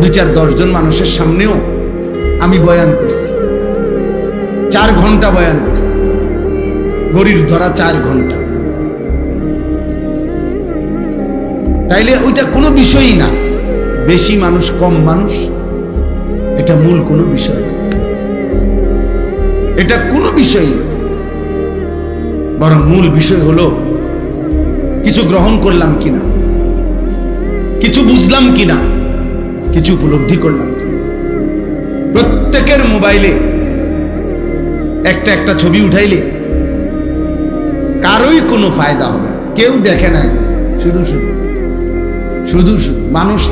দুই চার দশজন মানুষের সামনেও আমি বয়ান করছি। চার ঘণ্টা বয়ান করছি। গরির ধরা চার ঘণ্টা। তাইলে ওইটা কোনো বিষয়ই না। বেশি মানুষ, কম মানুষ, এটা মূল কোনো বিষয় না। এটা কোনো বিষয়ই না। বরং মূল বিষয় হলো, কিছু গ্রহণ করলাম কিনা? কিছু বুঝলাম কিনা? কিছু উপলব্ধি করলাম। প্রত্যেকের মোবাইলে একটা একটা ছবি উঠাইলে কারোই কোনো ফায়দা হবে কেউ দেখে না শুধু শুধু। শুধু শুধু। মানুষ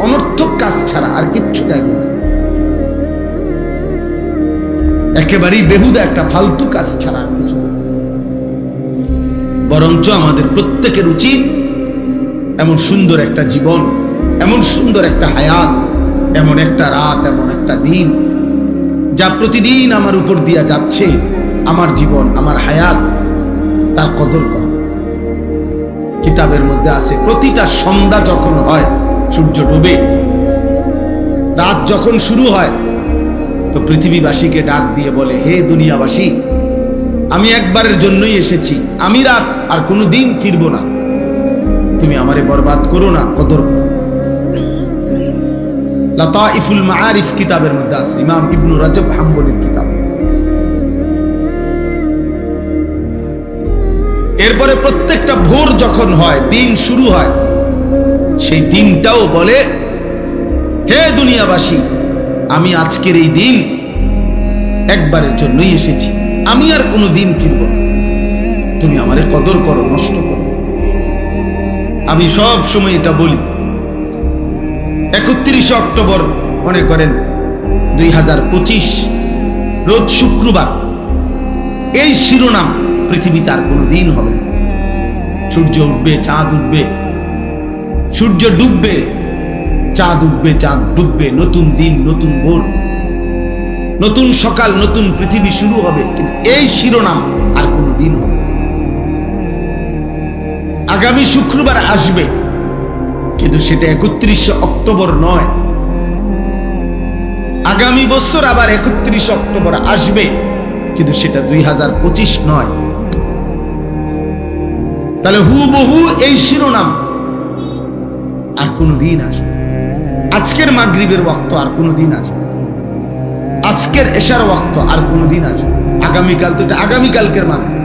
অনর্থক কাজ ছাড়া আর কিচ্ছু না। একেবারেই বেহুদা একটা ফালতু কাজ ছাড়া আর কিছু বরঞ্চ আমাদের প্রত্যেকের উচিত এমন সুন্দর একটা জীবন এমন সুন্দর একটা হায়াত, এমন একটা রাত, এমন একটা দিন, যা প্রতিদিন আমার উপর দিয়া যাচ্ছে, আমার জীবন, আমার হায়াত, তার কদর কর কিতাবের মধ্যে আছে, প্রতিটা সন্ধ্যা যখন হয়, সূর্য ডুবে, রাত যখন শুরু হয়, তো পৃথিবীবাসীকে ডাক দিয়ে বলে, হে দুনিয়াবাসী, আমি একবারের জন্যই এসেছি, আমি রাত আর কোনো দিন ফিরবো না তুমি আমারে বরবাদ করো না, কদর। লাতাইফুল মাআরিফ কিতাবের মধ্যে আছে। ইমাম ইবনু রাজব হাম্বলির কিতাব। এরপরে প্রত্যেকটা ভোর যখন হয়, দিন শুরু হয়, সেই দিনটাও বলে, হে দুনিয়াবাসী, আমি আজকের এই দিন একবারের জন্যই এসেছি। আমি আর কোনো দিন ফিরব না। তুমি আমারে কদর করো, নষ্ট করো। আমি সব সময় এটা বলি। একত্রিশে অক্টোবর মনে করেন দুই হাজার পঁচিশ, রোজ শুক্রবার। এই শিরোনাম পৃথিবীতে আর কোনো দিন হবে সূর্য উঠবে, চাঁদ উঠবে, সূর্য ডুববে, চাঁদ উঠবে, চাঁদ ডুববে, নতুন দিন, নতুন ভোর, নতুন সকাল, নতুন পৃথিবী শুরু হবে, কিন্তু এই শিরোনাম আর কোনো দিন হবে আগামী শুক্রবার আসবে। কিন্তু সেটা একত্রিশে অক্টোবর নয়। আগামী বছর আবার একত্রিশে অক্টোবর আসবে, কিন্তু সেটা দুই নয়। তাহলে হুবহু এই শিরোনাম আর কোনো দিন আসবে আজকের মাগরিবের ওয়াক্ত আর কোনো দিন আসবে আজকের এশার ওয়াক্ত আর কোনো দিন আসবে আগামীকাল তো এটা আগামীকালকের মাগরিব।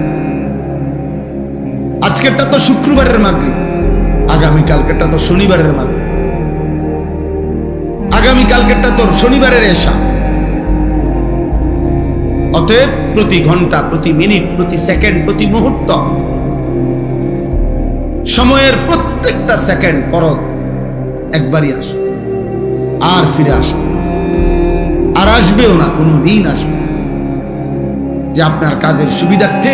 আজকেরটা তো শুক্রবারের মাগরিব। আগামীকালকেরটা তো শনিবারের মাগরিব আগামীকালকেরটা তোর শনিবারের এশা। অতএব প্রতি ঘণ্টা, প্রতি মিনিট, প্রতি সেকেন্ড, প্রতি মুহূর্ত সময়ের প্রত্যেকটা সেকেন্ড পরত একবারই আসে। আর ফিরে আসে আর আসবেও না কোনো দিন আসবে যে আপনার কাজের সুবিধার্থে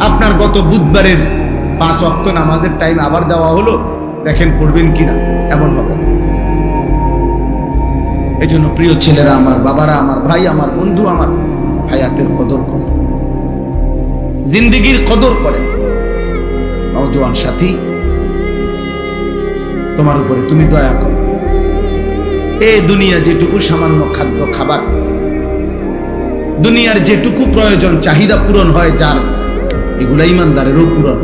আপনার গত বুধবারের পাঁচ অক্ত নামাজের টাইম আবার দেওয়া হলো, দেখেন পড়বেন কিনা, এমন হবে। এই জন্য প্রিয় ছেলেরা আমার, বাবারা আমার, ভাই আমার, বন্ধু আমার, হায়াতের কদর করে। জিন্দিগির কদর করে। নওজোয়ান সাথী, তোমার উপরে তুমি দয়া করো। এ দুনিয়া যেটুকু সামান্য খাদ্য খাবার, দুনিয়ার যেটুকু প্রয়োজন, চাহিদা পূরণ হয় যার, এগুলা ইমানদারেরও পূরণ।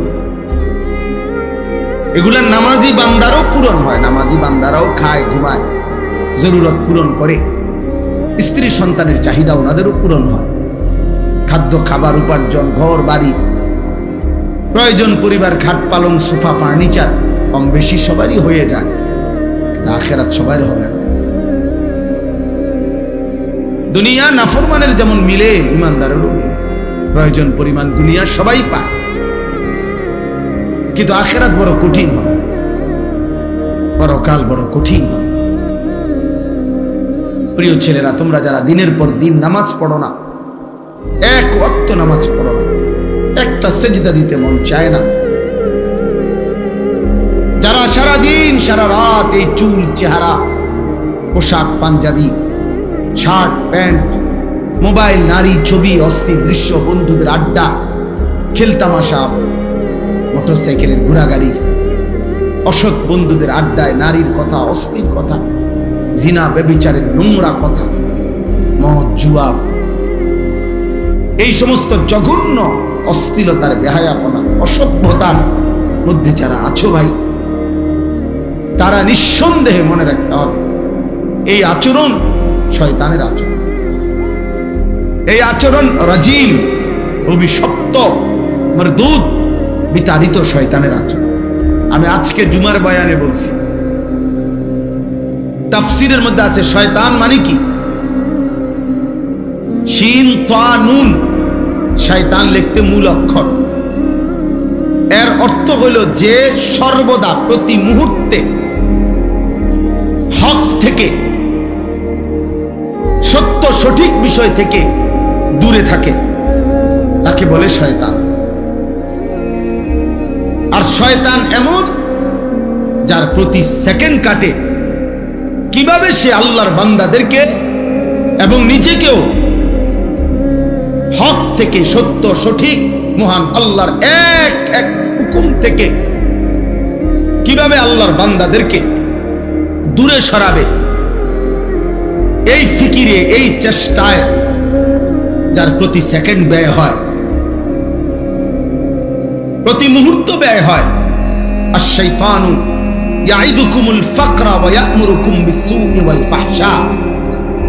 এগুলা নামাজি বান্দারও পূরণ হয়, নামাজি বান্দারাও খায়, ঘুমায়, জরুরত পূরণ করে। স্ত্রী সন্তানের চাহিদা ওনাদেরও পূরণ হয়। খাদ্য, খাবার, উপার্জন, ঘর, বাড়ি, প্রয়োজন পরিবার, খাট পালং, সোফা, ফার্নিচার, কম বেশি সবারই হয়ে যায়, কিন্তু আখেরাত সবার হবে না। দুনিয়া নাফরমানের যেমন মিলে, ইমানদারেরও মিলে। প্রয়োজন পরিমাণ দুনিয়া সবাই পায়। কিন্তু আখেরাত বড় কঠিন হবে পরকাল বড় কঠিন হবে প্রিয় ছেলেরা, তোমরা যারা দিনের পর দিন নামাজ পড়ো না, এক ওয়াক্ত নামাজ পড়ো না, একটা সেজদা দিতে মন চায় না। যারা সারা দিন সারা রাত এই চুল, চেহারা, পোশাক, পাঞ্জাবি, শার্ট, প্যান্ট, মোবাইল, নারী, ছবি অস্থির দৃশ্য, বন্ধুদের আড্ডা, খেলতামাশা মোটরসাইকেলের ঘোরাগাড়ি অসৎ বন্ধুদের আড্ডায় নারীর কথা, অস্থির কথা, জিনা বেবিচারের নোংরা কথা মদ জুয়া এই সমস্ত জঘন্য অস্থিলতার বেহায়াপনা, অসভ্যতার মধ্যে যারা আছো ভাই, তারা নিঃসন্দেহে মনে রাখতে হবে, এই আচরণ শয়তানের আচরণ। এই আচরণ রাজিম, অভিশপ্ত মরদুদ বিতাড়িত শয়তানের আচরণ। আমি আজকে জুমার বয়ানে বলছি, তাফসিরের মধ্যে আছে শয়তান মানে কি? শিন নুন, শয়তান লিখতে মূল অক্ষর। এর অর্থ হইল যে সর্বদা প্রতি মুহূর্তে হক থেকে, সত্য সঠিক বিষয় থেকে দূরে থাকে। তাকে বলে শয়তান। আর শয়তান এমন, যার প্রতি সেকেন্ড কাটে। কীভাবে সে আল্লাহর বান্দাদেরকে এবং নিজেকেও হক থেকে সত্য, সঠিক, মহান আল্লাহর এক এক হুকুম থেকে কীভাবে আল্লাহর বান্দাদেরকে দূরে সরাবে? এই ফিকিরে, এই চেষ্টায় যার প্রতি সেকেন্ড ব্যয় হয়। প্রতি মুহূর্ত ব্যয় হয়।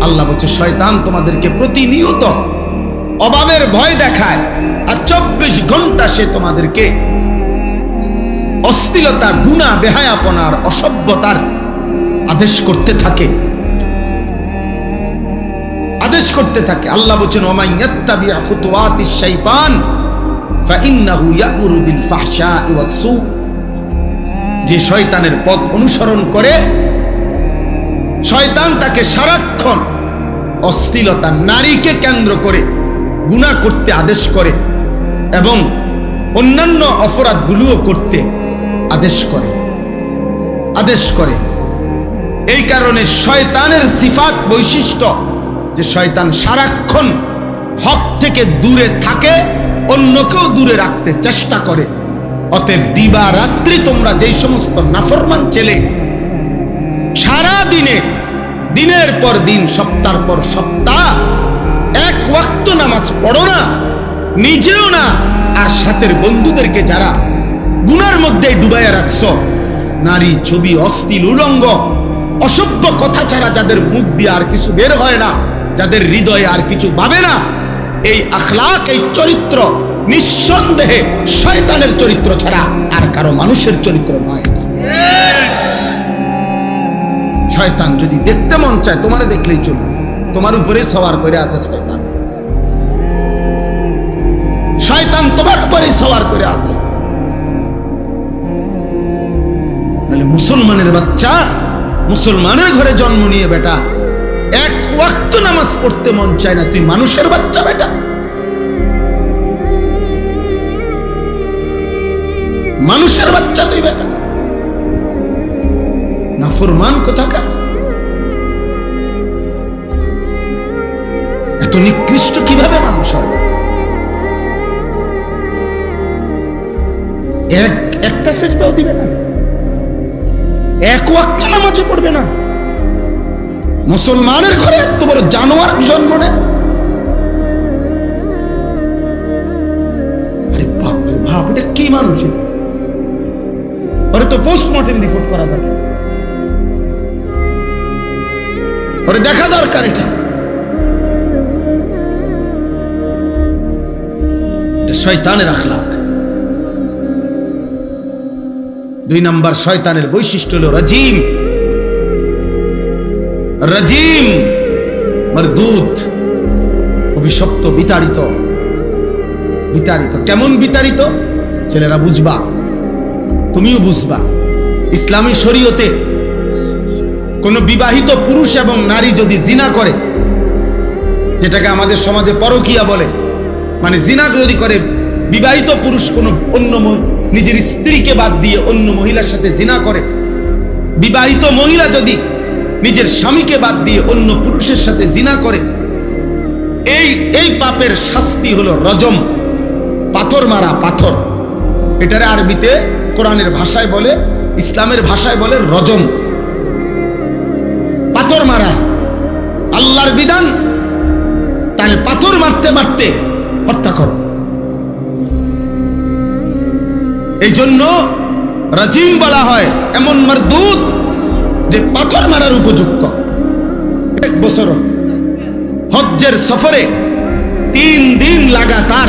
আল্লাহ বলছে, শয়তান তোমাদেরকে প্রতিনিয়ত অভাবের ভয় দেখায় আর চব্বিশ ঘণ্টা সে তোমাদেরকে অস্থিলতা, গুণা, বেহায়াপনার, অসভ্যতার আদেশ করতে থাকে। আদেশ করতে থাকে। আল্লাহ বলছেন ওমাই ইয়াত্তাবিআ খুতুওয়াতিশ শাইতান ফাইন্নাহু যে শয়তানের পথ অনুসরণ করে, শয়তান তাকে সারাক্ষণ অশ্লীলতা, নারীকে কেন্দ্র করে গুণা করতে আদেশ করে এবং অন্যান্য অপরাধগুলোও করতে আদেশ করে। আদেশ করে। এই কারণে শয়তানের সিফাত বৈশিষ্ট্য যে শয়তান সারাক্ষণ হক থেকে দূরে থাকে অন্যকেও দূরে রাখতে চেষ্টা করে। অতএব দিবা রাত্রি তোমরা যেই সমস্ত নাফরমান ছেলে, সারা দিনে, দিনের পর দিন, সপ্তাহ পর সপ্তাহ, এক ওয়াক্ত নামাজ পড়ো না, নিজেও না, আর সাথের বন্ধুদেরকে যারা গুনার মধ্যে ডুবাইয়া রাখছ, নারী ছবি অস্থিল উলঙ্গ, অসভ্য কথা ছাড়া যাদের মুখ দিয়ে আর কিছু বের হয় না, যাদের হৃদয়ে আর কিছু পাবে না এই আখলাক, এই চরিত্র নিঃসন্দেহে শয়তানের চরিত্র ছাড়া আর কারও মানুষের চরিত্র নয়। শয়তান যদি দেখতে মন চায়, তোমারে দেখলেই চলবে। তোমার উপরে সওয়ার করে আছে শয়তান। শয়তান তোমার উপরে সওয়ার করে আছে। মুসলমানের বাচ্চা, মুসলমানের ঘরে জন্ম নিয়ে বেটা, এক ওয়াক্ত নামাজ পড়তে মন চায় না। তুই মানুষের বাচ্চা, বেটা। মানুষের বাচ্চা তুই, বেটা। নাফরমান কোথাকার? এত নিকৃষ্ট কীভাবে মানুষ হয়? এক একটা সেজদাও দিবে না। এক ওয়াক্ত নামাজও পড়বে না। মুসলমানের ঘরে এত বড় জানোয়ার জন্ম নেয়? কি মানুষ ওরে তো রিপোর্ট করা দরকার। ওরে দেখা দরকার এটা। শয়তানের আখলাক দুই নাম্বার শয়তানের বৈশিষ্ট্য হল রাজিম। রাজিম, মরদুত, অভিশপ্ত, বিতাড়িত। বিতাড়িত। কেমন বিতাড়িত? ছেলেরা বুঝবা। তুমিও বুঝবা। ইসলামী শরীয়তে কোন বিবাহিত পুরুষ এবং নারী যদি জিনা করে, যেটাকে আমাদের সমাজে পরকিয়া বলে মানে জিনা যদি করে, বিবাহিত পুরুষ কোন অন্য নিজের স্ত্রীকে বাদ দিয়ে অন্য মহিলার সাথে জিনা করে, বিবাহিত মহিলা যদি নিজের স্বামীকে বাদ দিয়ে অন্য পুরুষের সাথে জিনা করে। এই এই পাপের শাস্তি হলো রজম, পাথর মারা পাথর। এটারে আরবিতে কোরআনের ভাষায় বলে, ইসলামের ভাষায় বলে রজম। পাথর মারা, আল্লাহর বিধান তাহলে পাথর মারতে মারতে হত্যা করো। এই জন্য রাজিম বলা হয় এমন মারদুদ যে পাথর মারার উপযুক্ত। এক বছর হজ্জের সফরে তিন দিন লাগাতার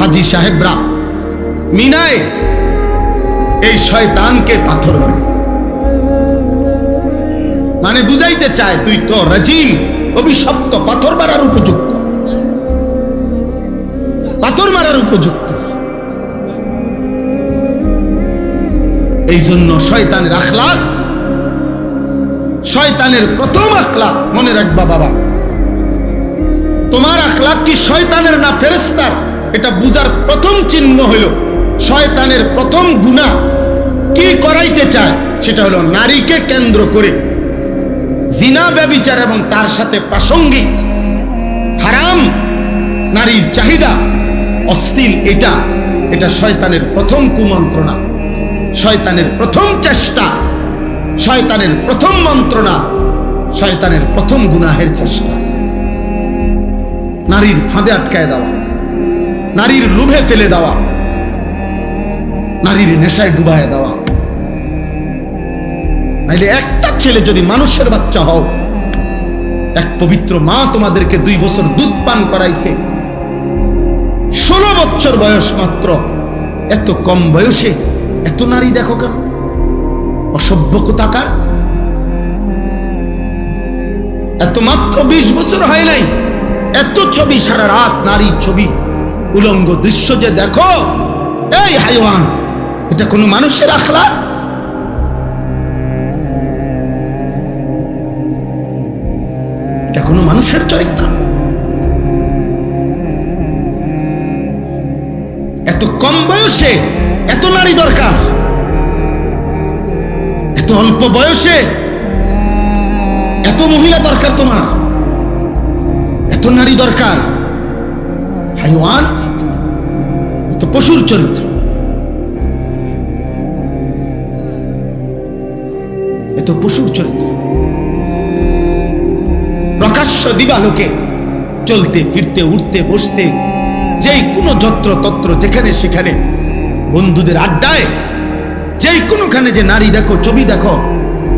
হাজি সাহেবরা মিনায় এই শয়তানকে পাথর মারে। মানে বুঝাইতে চায়, তুই তো রাজিম, অভিশপ্ত, পাথর মারার উপযুক্ত। পাথর মারার উপযুক্ত। এই জন্য শয়তানের আখলাক শয়তানের প্রথম আখলাক মনে রাখবা বাবা। তোমার আখলাক কি শয়তানের না ফেরেস্তার এটা বুঝার প্রথম চিহ্ন হইল শয়তানের প্রথম গুণা কি করাইতে চায়? সেটা হলো নারীকে কেন্দ্র করে। জিনা, ব্যবিচার এবং তার সাথে প্রাসঙ্গিক, হারাম নারীর চাহিদা অস্থিল এটা এটা শয়তানের প্রথম কুমন্ত্রণা। শয়তানের প্রথম চেষ্টা শয়তানের প্রথম মন্ত্রণা, শয়তানের প্রথম গুনাহের চেষ্টা। নারীর ফাঁদে আটকায় দেওয়া, নারীর লোভে ফেলে দেওয়া, নারীর নেশায় ডুবায় দেওয়া। নাইলে একটা ছেলে যদি মানুষের বাচ্চা হও, এক পবিত্র মা তোমাদেরকে দুই বছর দুধ পান করাইছে। ষোলো বছর বয়স মাত্র, এত কম বয়সে এত নারী দেখো কেন? অসভ্য কোথাকার? এত মাত্র বিশ বছর হয় নাই, এত ছবি, সারা রাত নারী ছবি, উলঙ্গ দৃশ্য যে দেখো, এই হাইওয়ান, এটা কোনো মানুষের আখলা এটা কোনো মানুষের চরিত্র? এত কম বয়সে এত নারী দরকার? এত অল্প বয়সে এত মহিলা দরকার তোমার। এত নারী দরকার। হাইওয়ান এত পশুর চরিত্র। এত পশুর চরিত্র। প্রকাশ্য দিবালোকে চলতে, ফিরতে, উঠতে, বসতে, যেই কোনো যত্র তত্র যেখানে সেখানে বন্ধুদের আড্ডায় যেই কোনোখানে যে নারী দেখো, ছবি দেখো,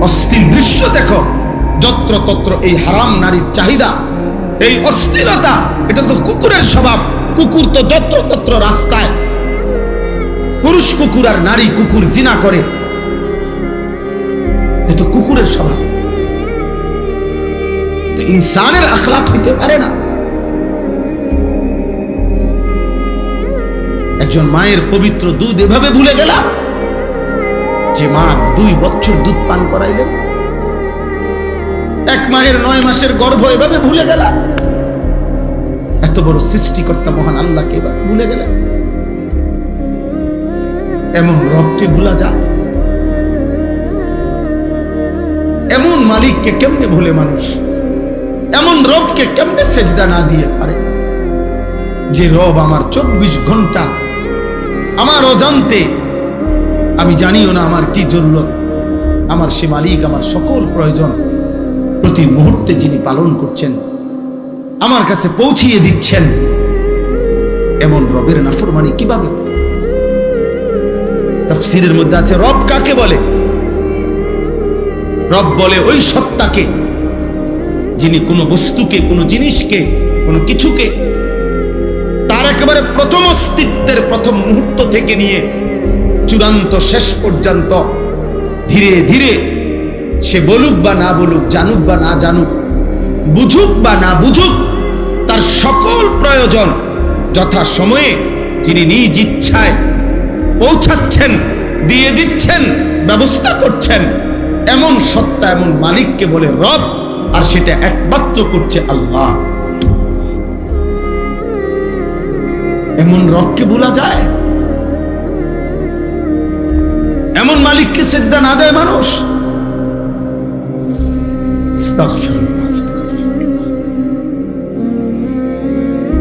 অস্থির দৃশ্য দেখো, যত্র তত্র এই হারাম নারীর চাহিদা, এই অস্থিরতা, এটা তো কুকুরের স্বভাব। কুকুর তো যত্র তত্র রাস্তায়। পুরুষ কুকুর আর নারী কুকুর জিনা করে। এ তো কুকুরের স্বভাব। তো ইনসানের আখলাক হইতে পারে না। একজন মায়ের পবিত্র দুধ এভাবে ভুলে গেলা? যে মা দুই বছর দুধ পান করাইলেন। এক মায়ের নয় মাসের গর্ভ এভাবে ভুলে গেলা? এত বড় সৃষ্টিকর্তা মহান আল্লাহকে ভুলে গেলেন এমন রবকে ভুলা যায়? এমন মালিককে কেমনে ভুলে মানুষ? এমন রবকে কেমনে সেজদা না দিয়ে পারে? যে রব আমার চব্বিশ ঘণ্টা আমার অজান্তে আমি জানিও না আমার কি জরুরত। আমার সে মালিক আমার সকল প্রয়োজন প্রতি মুহূর্তে যিনি পালন করছেন, আমার কাছে পৌঁছিয়ে দিচ্ছেন। এমন রবের নাফরমানি কীভাবে তাফসিরের মধ্যে আছে, রব কাকে বলে? রব বলে ওই সত্তাকে, যিনি কোনো বস্তুকে, কোনো জিনিসকে, কোনো কিছুকে তার একেবারে প্রথম অস্তিত্বের প্রথম মুহূর্ত থেকে নিয়ে চূড়ান্ত শেষ পর্যন্ত ধীরে ধীরে সে বলুক বা না বলুক, জানুক বা না জানুক, বুঝুক বা না বুঝুক, তার সকল প্রয়োজন যথা সময়ে যিনি নিজ ইচ্ছায় পৌঁছাচ্ছেন, দিয়ে দিচ্ছেন, ব্যবস্থা করছেন, এমন সত্তা, এমন মালিককে বলে রব, আর সেটা একমাত্র করছে আল্লাহ। এমন রবকে ভোলা যায়? এমন মালিককে সেজদা না দেয় মানুষ।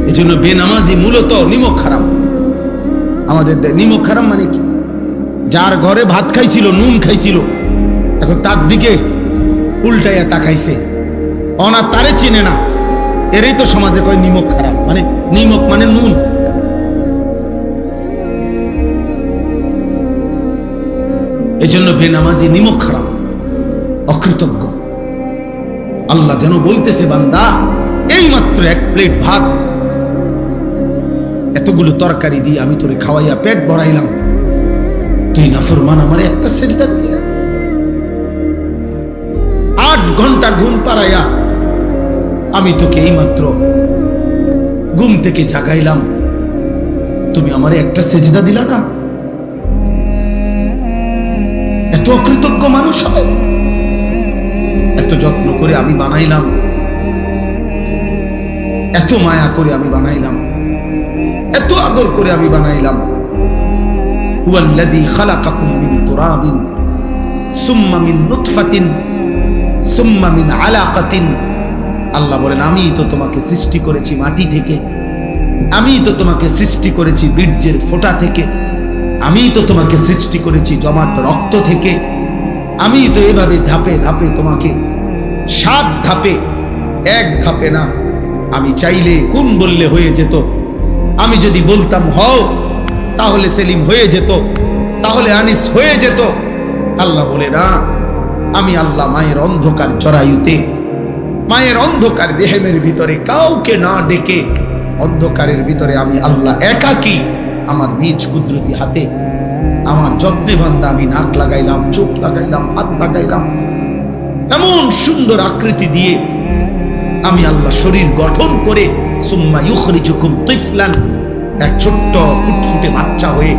এই জন্য বেনামাজি মূলত নিমক আমাদের নিমক মানে কি? যার ঘরে ভাত খাইছিল, নুন খাইছিল, এখন তার দিকে উল্টাইয়া তাকাইছে। অনা তারে চিনে না। এরই তো সমাজে কয় নিমক খারাপ। মানে নিমক মানে নুন। এজন্য বেনামাজি নিমক খারাপ অকৃতজ্ঞ। আল্লাহ যেন বলতেছে, বান্দা এই মাত্র এক প্লেট ভাত, এতগুলো তরকারি দিয়ে আমি তোরে খাওয়াইয়া পেট ভরাইলাম। তুই না ফরমান আমার একটা সেজদা দিলি না? আট ঘণ্টা ঘুম পাড়াইয়া আমি তোকে এই মাত্র ঘুম থেকে জাগাইলাম। তুমি আমারে একটা সেজদা দিলা না? অকৃতজ্ঞ মানুষ হয় এত যত্ন করে আমি বানাইলাম। এত মায়া করে আমি বানাইলাম। এত আদর করে আমি বানাইলাম। হুয়াল্লাযী খালাকাকুম মিন তুরাবিন, সুম্মা মিন নুতফাতিন, সুম্মা মিন আলাকাতিন। আল্লাহ বলেন, আমি তো তোমাকে সৃষ্টি করেছি মাটি থেকে, আমি তো তোমাকে সৃষ্টি করেছি বীর্যের ফোঁটা থেকে। আমি তো তোমাকে সৃষ্টি করেছি জমাট রক্ত থেকে। আমি তো এভাবে ধাপে ধাপে তোমাকে, সাত ধাপে, এক ধাপে না, আমি চাইলে কোন বললে হয়ে যেত? আমি যদি বলতাম, হও, তাহলে সেলিম হয়ে যেত, তাহলে আনিস হয়ে যেত। আল্লাহ বলে, না, আমি আল্লাহ মায়ের অন্ধকার জরায়ুতে মায়ের অন্ধকার দেহেমের ভিতরে কাউকে না ডেকে, অন্ধকারের ভিতরে আমি আল্লাহ একাকি আমার নিজ কুদরতি হাতে, আমার যত্নে বান্দা আমি নাক লাগাইলাম, চোখ লাগাইলাম, হাত লাগাইলাম। এমন সুন্দর আকৃতি দিয়ে আমি আল্লাহ শরীর গঠন করে, সুম্মা ইউখরিজুকুম তিফলান, এক ছোট্ট ফুটফুটে বাচ্চা হয়ে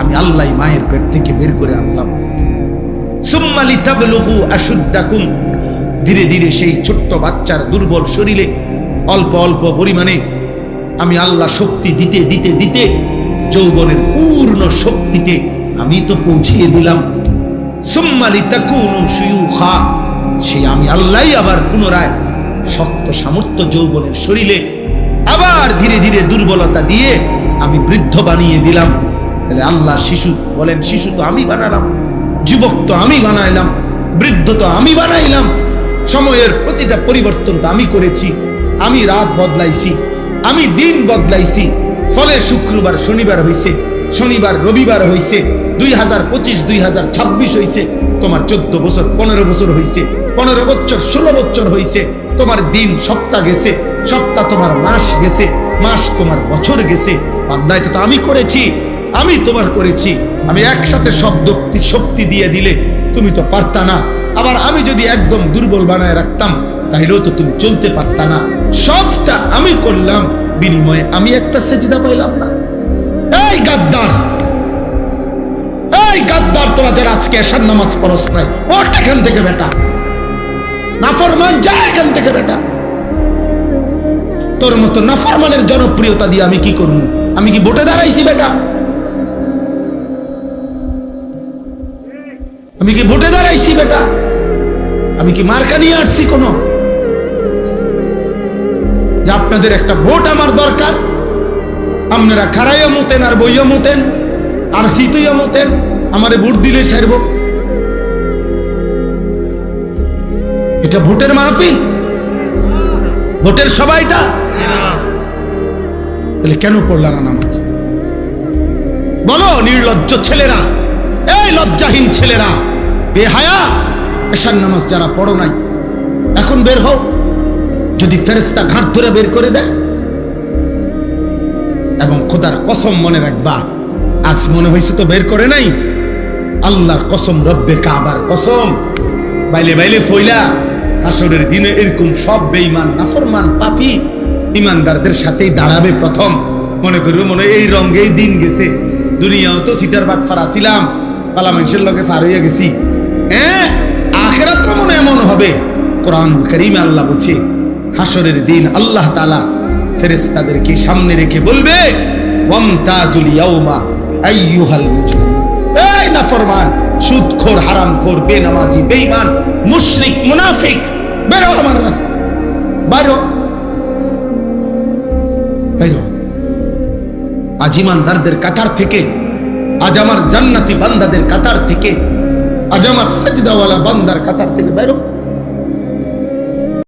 আমি আল্লাহ মায়ের পেট থেকে বের করে আনলাম। সুম্মা লিতাবলুগু আশুদ্দাকুম, ধীরে ধীরে সেই ছোট্ট বাচ্চার দুর্বল শরীরে অল্প অল্প পরিমাণে আমি আল্লাহ শক্তি দিতে দিতে দিতে যৌবনের পূর্ণ শক্তিতে আমি তো পৌঁছিয়ে দিলাম। সুম্মালি তাকুনু সুয়ুখা সেই আমি আল্লাহই আবার পুনরায় শক্ত সামর্থ্য যৌবনের শরীরে আবার ধীরে ধীরে দুর্বলতা দিয়ে আমি বৃদ্ধ বানিয়ে দিলাম। তাহলে আল্লাহ শিশু বলেন, শিশু তো আমি বানালাম, যুবক তো আমি বানাইলাম, বৃদ্ধ তো আমি বানাইলাম, সময়ের প্রতিটা পরিবর্তন তো আমি করেছি, আমি রাত বদলাইছি, আমি দিন বদলাইছি ফলে শুক্রবার, শনিবার হইছে, শনিবার, রবিবার হইছে, দুই হাজার পঁচিশ, দুই হাজার ছাব্বিশ হইছে, তোমার চোদ্দ বছর, পনেরো বছর হইছে, পনেরো বছর, ষোলো বছর হইছে, তোমার দিন, সপ্তাহ গেছে, সপ্তাহ তোমার মাস গেছে, মাস তোমার বছর গেছে বান্দা এটা তো আমি করেছি, আমি তোমার করেছি, আমি একসাথে সব শক্তি শক্তি দিয়ে দিলে তুমি তো পারতা না, আবার আমি যদি একদম দুর্বল বানায় রাখতাম তাহলেও তো তুমি চলতে পারতা না, সবটা আমি করলাম বিনিময়ে আমি একটা সেজদা পাইলাম না। এই গাদ্দার! এই গাদ্দার, তোরা যারা আজকে এসার নামাজ পড়স নাই, ওঠ এখান থেকে বেটা। নাফরমান, যা এখান থেকে বেটা। তোর মতো নাফরমানের জনপ্রিয়তা দিয়ে আমি কি করব? আমি কি ভোটে দাঁড়াইছি বেটা? আমি কি ভোটে দাঁড়াইছি বেটা? আমি কি মার্কা নিয়ে আসছি কোনো? যে আপনাদের একটা ভোট আমার দরকার। আপনারা খারাইয়া মতেন আর বইয়া মতেন, আর শীতইয়া মতেন, আমারে ভোট দিলে সারব এটা ভোটের মাহফিল? ভোটের সবাইটা তাহলে কেন পড়লা না নামাজ? বলো, নির্লজ্জ ছেলেরা, এই লজ্জাহীন ছেলেরা, বেহায়া, এশার নামাজ যারা পড়ো নাই, এখন বের হও। যদি ফেরেস্তা ঘাট ধরে বের করে দেয়? এবং খোদার কসম মনে রাখবা, আজ মনে হয়েছে তো বের করে নাই। আল্লাহর কসম, রব্বে কাবার কসম। বাইলে বাইলে ফইলা আসরের দিনে এরকম সব বেঈমান, নাফরমান, পাপি ইমানদারদের সাথেই দাঁড়াবে প্রথম। মনে করি মনে এই রঙেই দিন গেছে। দুনিয়াও তো সিটার বাট ফারাছিলাম পালা মানুষের লগে ফার হইয়া গেছি। হ্যাঁ আখেরাত তো মনে এমন হবে? কোরআন করিম আল্লাহ বলছে হাসরের দিন আল্লাহ তালা ফেরেস্তাদেরকে সামনে রেখে বলবে বেঈমান, মুশরিক, মুনাফিক বেরো কাতার থেকে, আজ আমার জান্নাতি বান্দাদের কাতার থেকে, আজ আমার সাজদাওয়ালা বান্দার কাতার থেকে বাইরো